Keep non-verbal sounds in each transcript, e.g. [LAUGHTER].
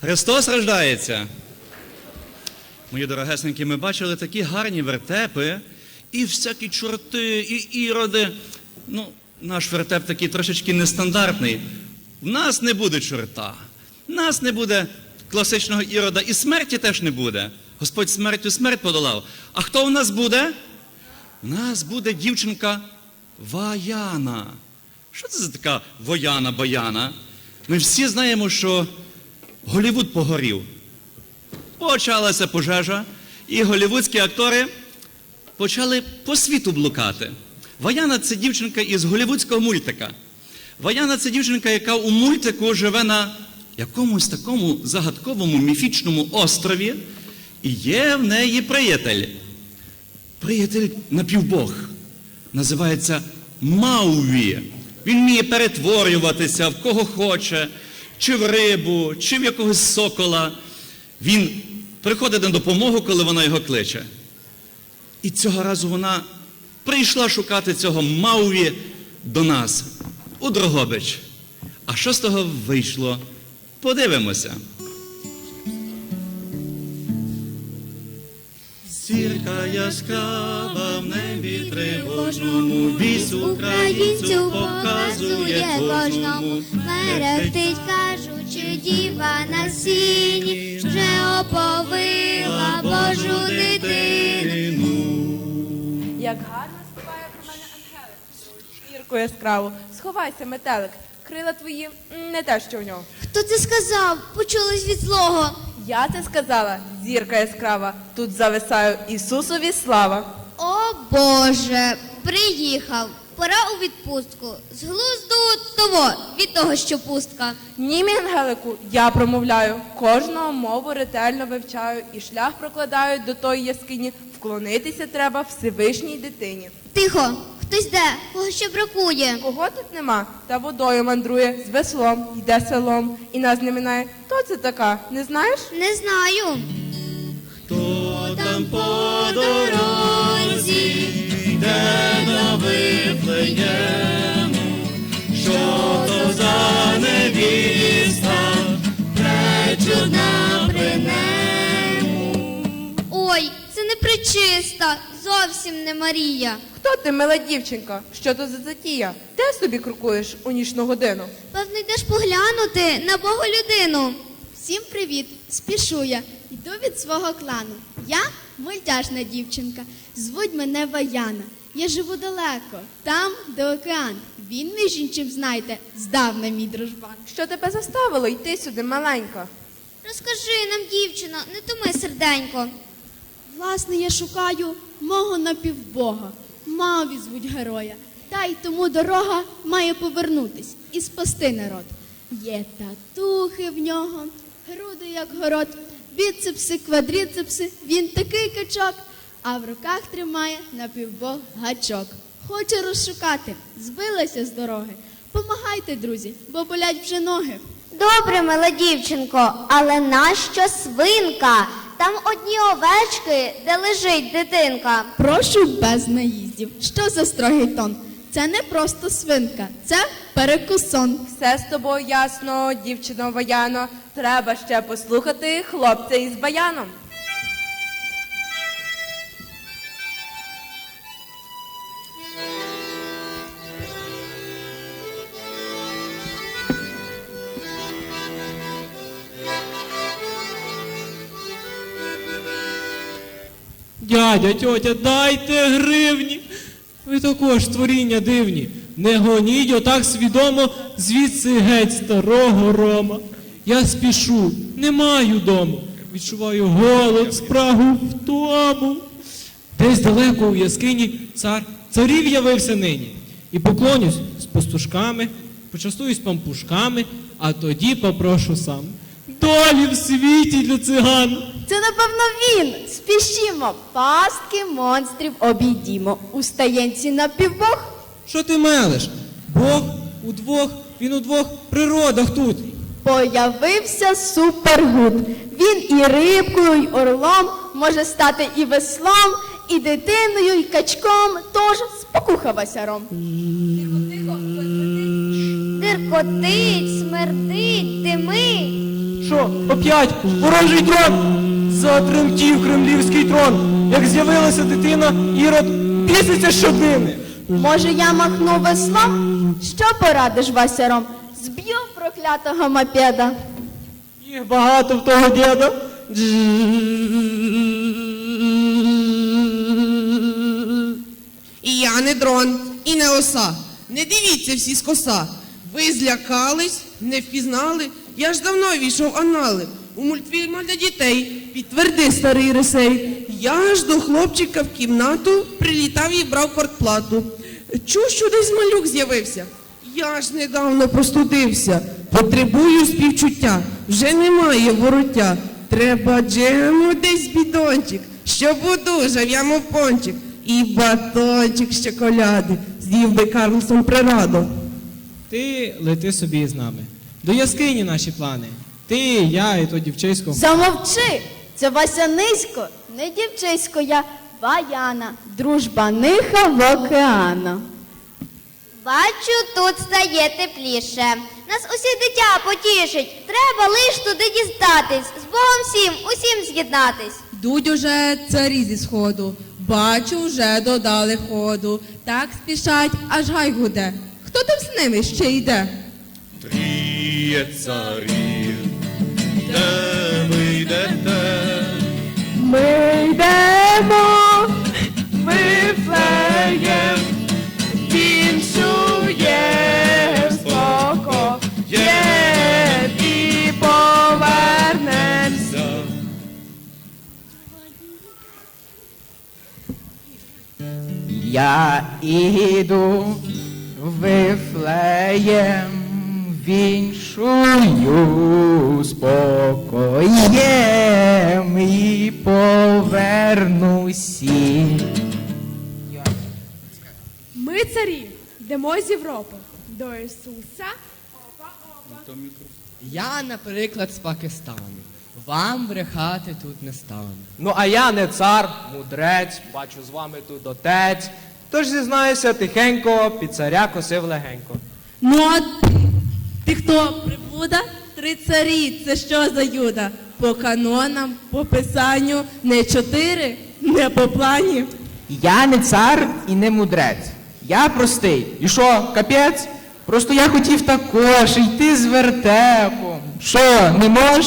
Христос рождається. Мої дорогесенькі, ми бачили такі гарні вертепи, і всякі чорти, і іроди. Ну, наш вертеп такий трошечки нестандартний. В нас не буде чорта, в нас не буде класичного ірода, і смерті теж не буде. Господь смертю смерть подолав. А хто в нас буде? У нас буде дівчинка Ваяна. Що це за така вояна-баяна? Ми всі знаємо, що Голівуд погорів. Почалася пожежа, і голівудські актори почали по світу блукати. Ваяна це дівчинка із голівудського мультика. Ваяна це дівчинка, яка у мультику живе на якомусь такому загадковому міфічному острові, і є в неї приятель. Приятель напівбог. Називається Мауві. Він вміє перетворюватися в кого хоче, чи в рибу, чи в якогось сокола. Він приходить на допомогу, коли вона його кличе. І цього разу вона прийшла шукати цього Мауві до нас у Дрогобич. А що з того вийшло? Подивимося. Зірка яскрава небі тривожному, вісь українцю показує кожному. мерехтить, кажучи, діва на сіні, вже оповила Божу дитину. Як гарно співає про мене Ангелик. Ірко яскраву, сховайся, метелик. Крила твої не те, що в нього. Хто це сказав? Почулось від злого. Я це сказала, зірка яскрава. Тут зависаю Ісусові слава. О Боже, приїхав. Пора у відпустку. З глузду того, від того, що пустка. Ні, мій Ангелику, я промовляю, кожного мову ретельно вивчаю і шлях прокладаю до тої яскині. Вклонитися треба Всевишній дитині. Тихо, хтось де, кого ще бракує. Кого тут нема, та водою мандрує, з веслом, йде селом і нас не минає. Хто це така? Не знаєш? Не знаю. Хто там по дорозі йде на виплеєму, що то за невіста, пречудна при нему. Ой, це не причиста, зовсім не Марія. Хто ти, мила дівчинка? Що то за затія? Де собі крокуєш у нічну годину? Певно, йдеш поглянути на Богу людину. Всім привіт! Спішу я. Йду від свого клану. Я мультяшна дівчинка. Звуть мене Ваяна. Я живу далеко, там, де океан. Він, між іншим, знаєте, здавна мій дружбан. Що тебе заставило йти сюди, маленька? Розкажи нам, дівчино, не туми серденько. Власне, я шукаю мого напівбога. Маві звуть героя. Та й тому дорога має повернутись і спасти народ. Є татухи в нього, груди як город, біцепси, квадріцепси, він такий качок, а в руках тримає напівбог гачок. Хоче розшукати, збилася з дороги. Помагайте, друзі, бо болять вже ноги. Добре, мила дівчинко, але нащо свинка? Там одні овечки, де лежить дитинка. Прошу без наїздів. Що за строгий тон? Це не просто свинка, це перекусон. Все з тобою ясно, дівчино Ваяно. Треба ще послухати хлопця із баяном. Дядя, тьотя, дайте гривні. Ви також створіння дивні. Не гоніть отак свідомо звідси геть старого Рома. Я спішу, не маю дому. Відчуваю голод, спрагу, втому. Десь далеко у яскині цар царів явився нині. І поклонюсь з пастушками, почастуюсь пампушками, а тоді попрошу сам. Долі в світі для циган. Це напевно він. Спішімо, пастки монстрів обійдімо. У стаєнці напівбог. Що ти мелиш? Бог удвох, він удвох природах тут. Появився супергуд. Він і рибкою, і орлом може стати і веслом, і дитиною, і качком. Тож спокуха васяром. Диркотить, смердить, димить. Що, оп'ять ворожий трон? Затремтів кремлівський трон. Як з'явилася дитина, Ірод біситься щоднини. Може, я махну веслом? Що порадиш, Васяром? Зб'ю проклятого мопеда. Їх багато в того діда. І я не дрон, і не оса. Не дивіться всі з коса. Ви злякались, не впізнали. Я ж давно війшов анали. У мультфільмах для дітей підтверди старий ресей. Я ж до хлопчика в кімнату прилітав і брав квартплату. Чув, що десь малюк з'явився. Я ж недавно простудився. Потребую співчуття. Вже немає вороття. Треба джему десь бідончик, щоб одужав я мов пончик. І батончик з чоколяди, з'їв би Карлсон прираду. Ти лети собі з нами. До яскині наші плани. Ти, я і то дівчисько. Замовчи! Це Вася низько, не дівчисько я, Баяна, дружба ниха в океана. Бачу, тут стає тепліше. Нас усі дитя потішить. Треба лиш туди дістатись. З Богом всім, усім з'єднатись. Йдуть уже царі зі сходу. Бачу, вже додали ходу. Так спішать, аж гай гуде. Хто там з ними ще йде? Тріє царів, де ви йдете? Ми йдемо, ми флеєм, віншує споко, є і повернемся. Я іду вифлеєм, віншую спокоєм і повернусі. Ми царі, йдемо з Європи до Ісуса. Я, наприклад, з Пакистану. Вам брехати тут не стану. Ну, а я не цар, мудрець, бачу з вами тут отець. Тож зізнаюся, тихенько, під царя косив легенько. Ну, а ти, ти хто прибуда? Три царі, це що за юда? По канонам, по писанню, не чотири, не по плані. Я не цар і не мудрець. Я простий. І що, капець? Просто я хотів також йти з вертепом. Що, не мож?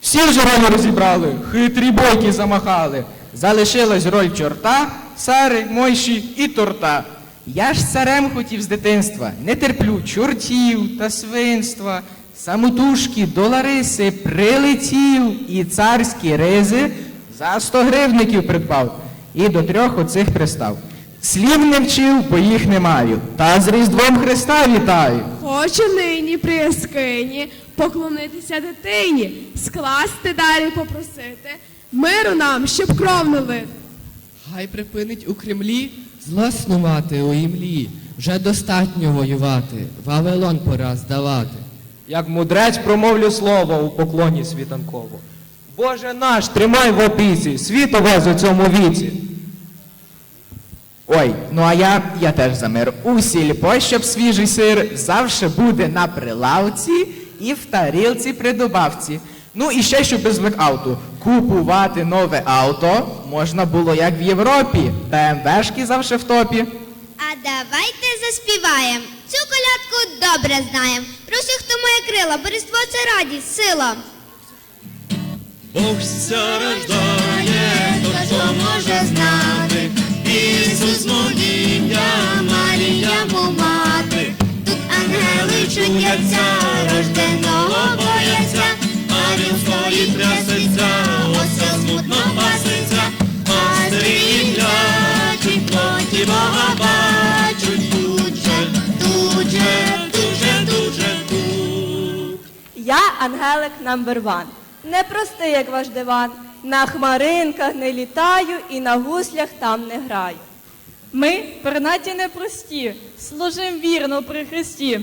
Всі вже ролі розібрали, хитрі бойки замахали. Залишилась роль чорта, сари, мойші і торта. Я ж царем хотів з дитинства, не терплю чортів та свинства. Самотужки до Лариси прилетів і царські ризи за сто гривників придбав. І до трьох оцих пристав. Слів не вчив, бо їх не маю. Та з Різдвом Христа вітаю. Хочу нині при яскині поклонитися дитині, скласти далі попросити, миру нам, щоб кров не лити. Хай припинить у Кремлі злоснувати у імлі. Вже достатньо воювати, Вавилон пора здавати. Як мудрець промовлю слово у поклоні світанково. Боже наш, тримай в опіці, світ увез у цьому віці. Ой, ну а я, я теж за мир. У сільпо, щоб свіжий сир завше буде на прилавці і в тарілці при добавці. Ну і ще щоб без блекауту. Купувати нове авто можна було як в Європі. БМВшки завше в топі. А давайте заспіваємо. Цю колядку добре знаєм. Про всіх, хто має крила, божество це радість, сила. Бог ся рождає, хто може знати. Ангели рожденого а він стоїть трясеться, ося смутно паситься, а стрілячі плоті Бога бачуть тут же, тут же, тут же, тут же, тут. Я Ангелик номер ван. Не простий, як ваш диван. На хмаринках не літаю і на гуслях там не граю. Ми, пернаті непрості, служим вірно при Христі.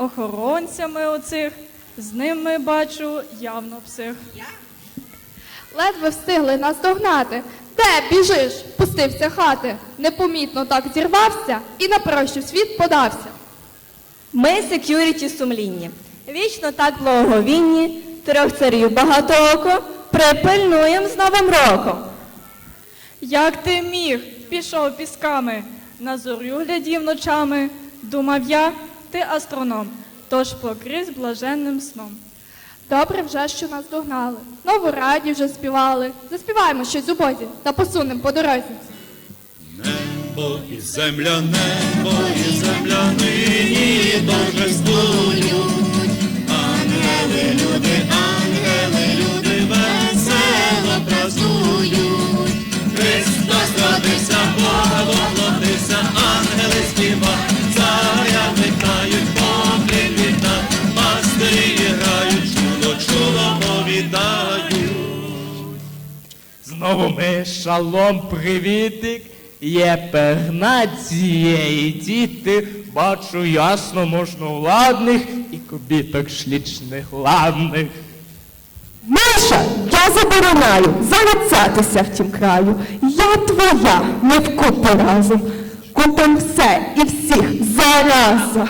Охоронцями оцих, з ними бачу явно псих. Ледве встигли нас догнати. Де біжиш? Пустився хати. Непомітно так зірвався і на прощу світ подався. Ми секюріті сумлінні, вічно так благовінні, трьох царів багатооко, припильнуєм з Новим роком. Як ти міг, пішов пісками, на зорю глядів ночами, думав я, ти астроном, тож покрізь блаженним сном. Добре вже, що нас догнали. Нову раді вже співали. Заспіваємо щось у бозі та посунемо по дорозі. Небо і земля, небо і земля нині торжествують. Знову ми шалом, привітик. Є пегна цієї діти, бачу ясно можновладних і кобіток шлічних ладних. Маша, я забороняю залицятися в тім краю. Я твоя, не вкупи разом. Купим все і всіх зараза.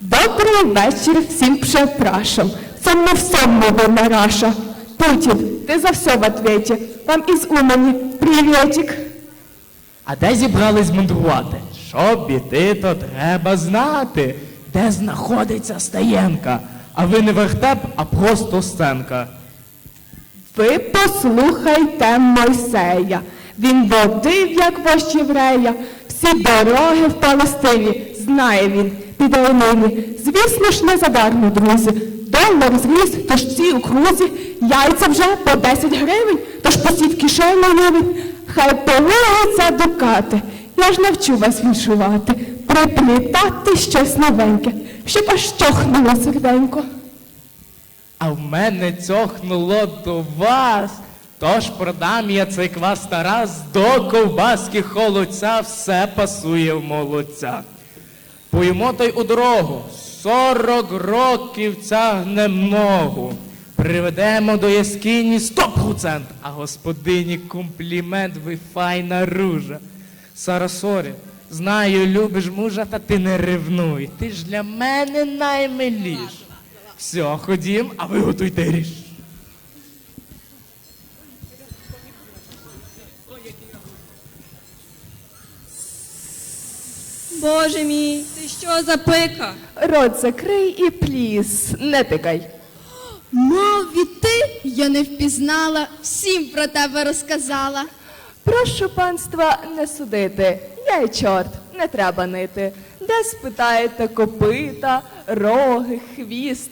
Добрий вечір всім препрашам. Це не всьому вина раша. Путін, ти за все в ответе. Вам із Умані приветик. А де зібрались мудрувати? Щоб іти, то треба знати, де знаходиться стаєнка. А ви не вертеп, а просто сценка. Ви послухайте Мойсея. Він водив, як вождь єврея, всі дороги в Палестині. Знає він, піде нині. Звісно ж, не задармо, друзі. Долар зріс, тож ці у крузі, яйця вже по 10 гривень, тож посів кишені рівень. Хай полується дукати. Я ж навчу вас віншувати, приплітати щось новеньке, щоб аж чохнуло серденько. А в мене цьохнуло до вас. Тож продам я цей квас Тарас до ковбаски холодця, все пасує в молодця. Поїмо той у дорогу, сорок років тягне ногу. Приведемо до яскині сто процент, а господині комплімент, ви файна ружа. Сарасорі, знаю, любиш мужа, та ти не ревнуй. Ти ж для мене наймиліш. Все, ходім, а ви готуйте ріж. Боже мій, ти що за пика? Рот закрий і пліс, не тикай. Мов від ти, я не впізнала, всім про тебе розказала. Прошу панства не судити, я й чорт, не треба нити. Де спитаєте копита, роги, хвіст,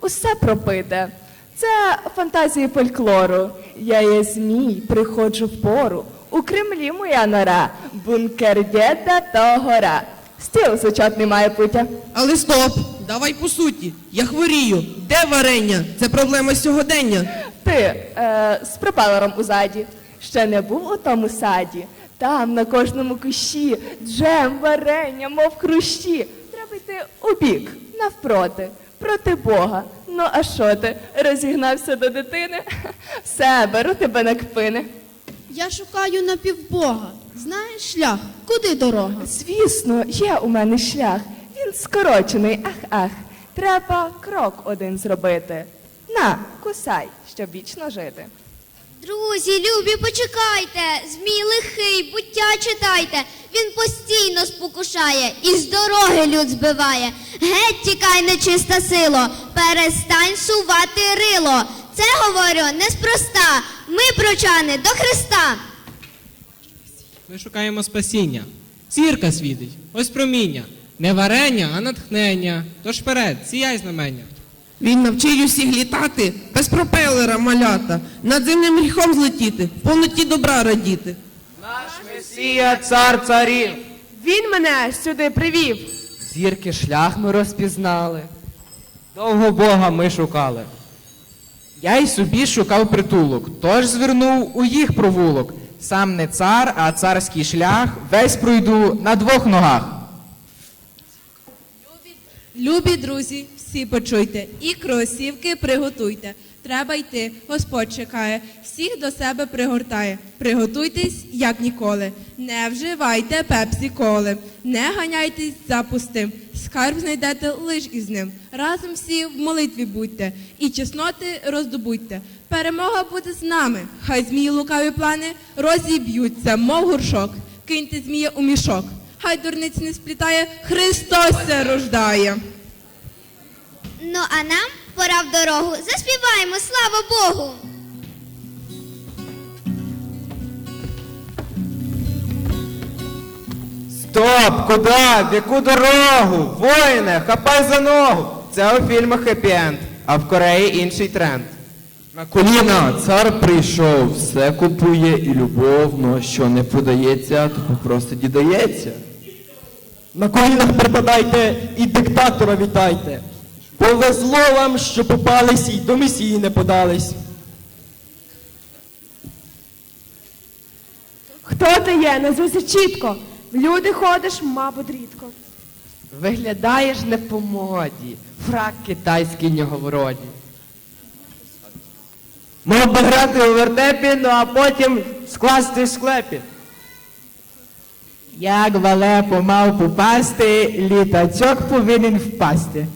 усе пропите. Це фантазії фольклору. Я є змій, приходжу в пору. У Кремлі моя нора, бункер дєда то гора. Стіл сучотний має путя. Але стоп, давай по суті. Я хворію. Де варення? Це проблема сьогодення. Ти е, з пропелером у заді. Ще не був у тому саді. Там на кожному кущі джем, варення, мов хрущі. Треба йти у бік, навпроти, проти Бога. Ну а що ти? Розігнався до дитини? [LAUGHS] Все, беру тебе на кпини. Я шукаю напівбога. Знаєш шлях, куди дорога? Звісно, є у мене шлях. Він скорочений, ах, ах. Треба крок один зробити. На, кусай, щоб вічно жити. Друзі, любі, почекайте, змій лихий, буття читайте. Він постійно спокушає і з дороги люд збиває. Геть тікай, нечиста сило, перестань сувати рило. Це говорю неспроста. Ми прочани до Христа. Ми шукаємо спасіння. Зірка світить, ось проміння. Не варення, а натхнення. Тож вперед, сіяй знамення. Він навчить усіх літати без пропелера малята, над земним гріхом злетіти, в повноті добра радіти. Наш Месія, цар царів. Він мене сюди привів. Зірки шлях ми розпізнали. Довго Бога ми шукали. Я й собі шукав притулок, тож звернув у їх провулок. Сам не цар, а царський шлях весь пройду на двох ногах. Любі друзі, всі почуйте, і кросівки приготуйте. Треба йти, Господь чекає, всіх до себе пригортає. Приготуйтесь, як ніколи. Не вживайте пепсі коли, не ганяйтесь за пустим. Скарб знайдете лиш із ним. Разом всі в молитві будьте і чесноти роздобудьте. Перемога буде з нами. Хай змії лукаві плани розіб'ються, мов горшок. Киньте змія у мішок. Хай дурниць не сплітає, Христос се рождає. Ну а нам пора в дорогу. Заспіваємо, слава Богу! Стоп! Куди? В яку дорогу? Воїне, хапай за ногу! Це у фільмах хеппі-енд, а в Кореї інший тренд. На коліна цар прийшов, все купує і любов, но що не подається, то просто дідається. На колінах припадайте і диктатора вітайте. Повезло вам, що попались і до месії не подались. Хто ти є? Назвися чітко. В люди ходиш, мабуть, рідко. Виглядаєш не по моді, фрак китайський нього. Мав би грати у вертепі, ну а потім скласти в склепі. Як в Алепо мав попасти, літачок повинен впасти.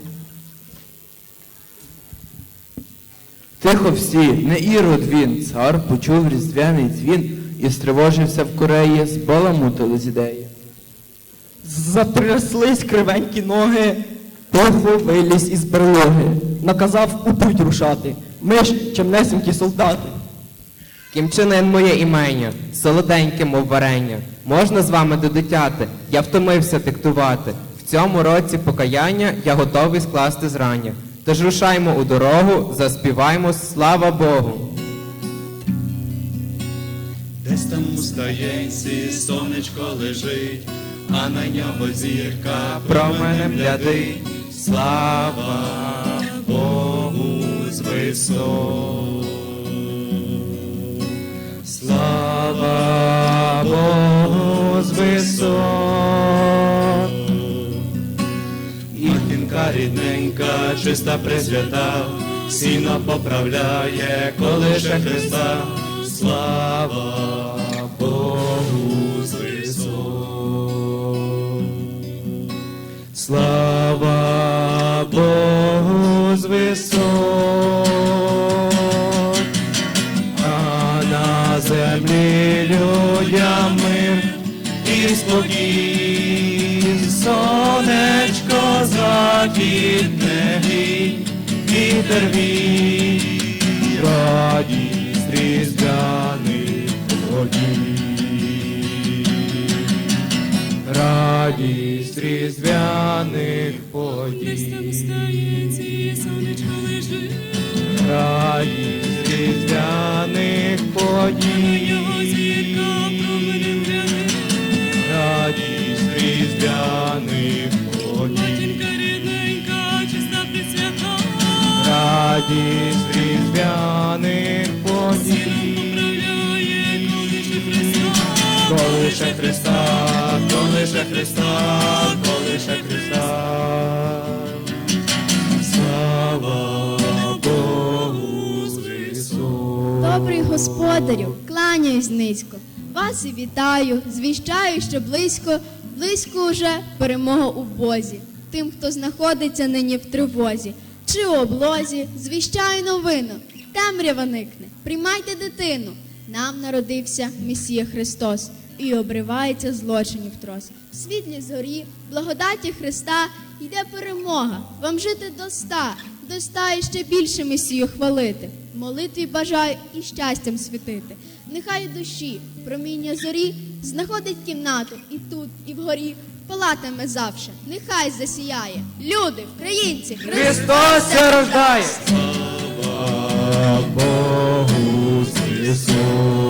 Тихо всі, не ірод він, цар почув різдвяний дзвін і стривожився в Кореї, збаламутили з ідеї. Затряслись кривенькі ноги, Тохо виліз із берлоги. Наказав у путь рушати. Ми ж чемнесенькі солдати. Кімчинин моє імення, солоденьке, мов варення. Можна з вами додитяти, я втомився диктувати. В цьому році покаяння я готовий скласти зрання. Тож рушаймо у дорогу, заспіваймо слава Богу. Десь там у стаєнці сонечко лежить, а на нього зірка Променем глядить. Слава Богу з висот. Рідненька, чиста пресвята, сіно поправляє колише Христа. Слава Богу з висот. Слава Богу з висот, а на землі людям спокій, сонечко західне грій, вітер вій, радість різдвяних подій. Радість різдвяних подій. Радість різдвяних подій. Радість різдвяних подій. Колише Христа, колише Христа, колише Христа. Слава Богу. Добрий господарю, кланяюсь низько. Вас і вітаю, звіщаю, що близько, близько уже перемога у Бозі. Тим, хто знаходиться нині в тривозі чи у облозі, звіщаю новину. Темрява никне, приймайте дитину. Нам народився Месія Христос і обривається злочинів трос. В світлі зорі, благодаті Христа йде перемога. Вам жити до ста, до ста і ще більше Месію хвалити. Молитві бажаю і щастям світити. Нехай душі проміння зорі знаходить кімнату і тут, і вгорі палатиме завше, нехай засіяє. Люди, українці, Христос се рождає! Слава Богу Ісусу!